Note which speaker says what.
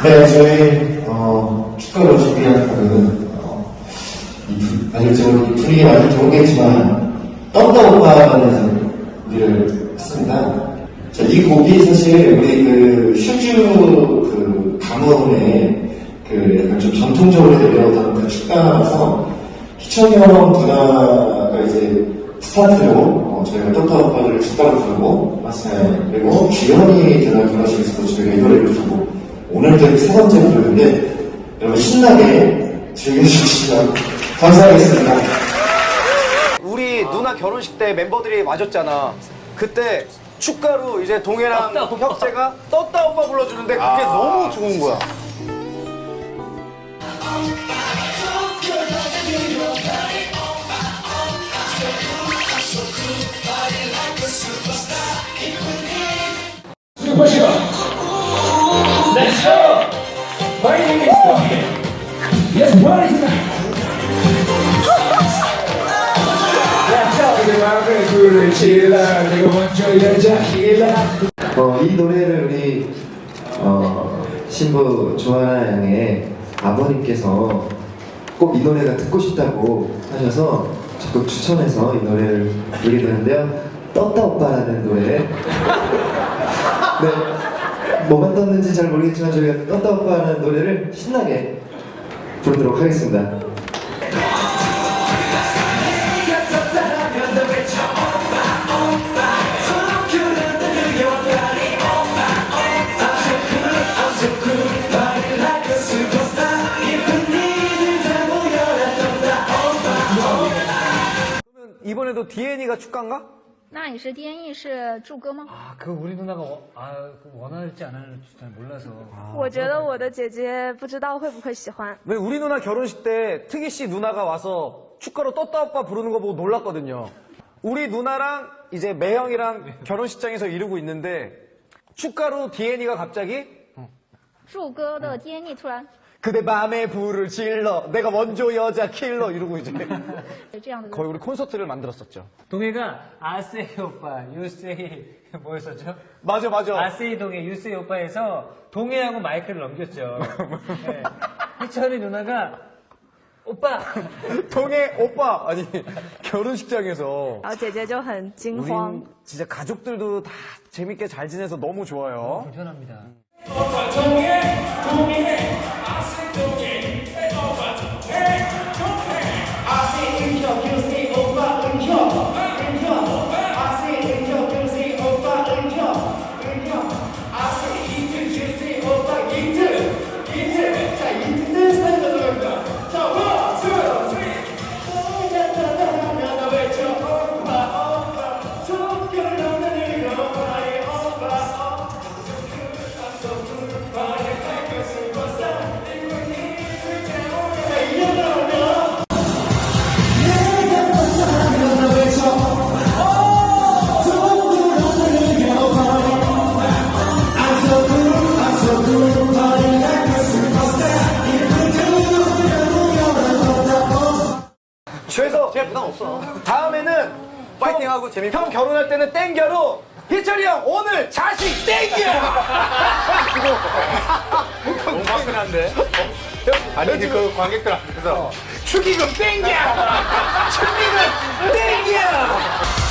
Speaker 1: 네, 저희 어, 축가로 준비한 곡은 어, 아직 좀 분위기 많이 들어오겠지만 떴다 오빠라는 노래를 했습니다. 자, 이 곡이 사실 우리 그 슈즈 그 가문의 그 약간 좀 전통적으로 내려오던 그 축가라서 희청형 누나가 이제 스타트로 어, 저희가 떴다 오빠를 축가로 부르고 맞아요. 그리고 주연이 대날 불러주셔서 저희가 이 노래를 부르고 오늘도 이렇게 세 번째로 부르는데 여러분 신나게 즐겨주시면 감사하겠습니다.
Speaker 2: 우리 누나 결혼식 때 멤버들이 와줬잖아. 그때 축가로 이제 동해랑 혁재가 떴다 오빠 불러주는데 그게 너무 좋은 거야.
Speaker 3: Name is Tony. Yes, what is that? 내 맘에 불을 질러 내가 먼저 여자이라
Speaker 1: 어, 이 노래를 우리 어, 신부 조아나 양의 아버님께서 꼭 이 노래가 듣고 싶다고 하셔서 적극 추천해서 이 노래를 부르게 되는데요. 떴다 오빠라는 노래. 네. 뭐가 떴는지 잘 모르겠지만 저희가 떴다 오빠라는 노래를 신나게 부르도록 하겠습니다.
Speaker 2: 이번에도 DN이가 축가인가?
Speaker 4: 那你是 DNE 是祝歌吗？
Speaker 5: 아, 그 우리 누나가 원- 아, 그 원할지 안 할지 잘 몰라서.
Speaker 6: 我觉得我的姐姐不知道会不会喜欢。
Speaker 2: 왜 우리 누나 결혼식 때 특이 씨 누나가 와서 축가로 떴다 오빠 부르는 거 보고 놀랐거든요. 우리 누나랑 이제 매형이랑 결혼식장에서 이러고 있는데 축가로 DN이가 갑자기
Speaker 4: 祝歌的 DNE 突然
Speaker 2: 그대 맘에 불을 질러 내가 원조 여자 킬러 이러고 이제
Speaker 4: 这样的歌
Speaker 2: 거의 우리 콘서트를 만들었었죠.
Speaker 5: 동해가 아세이 오빠, 유세이 뭐였었죠?
Speaker 2: 맞아 맞아.
Speaker 5: 아세이 동해, 유세이 오빠에서 동해하고 마이크를 넘겼죠. 네. 희철이 누나가 오빠.
Speaker 2: 통해 오빠 아니 결혼식장에서
Speaker 6: 아 제제죠 한
Speaker 2: 징황. 진짜 가족들도 다 재밌게 잘 지내서 너무 좋아요.
Speaker 5: 음, 불편합니다.
Speaker 2: 동해 동해 아슬 동해 서 파이팅하고 재밌고 형 결혼할 때는 땡겨로 희철이 형 오늘 자식 땡겨. 너무 화끈한데. 아니 그 관객들 앞에서 축의금 땡겨. 축의금 땡겨.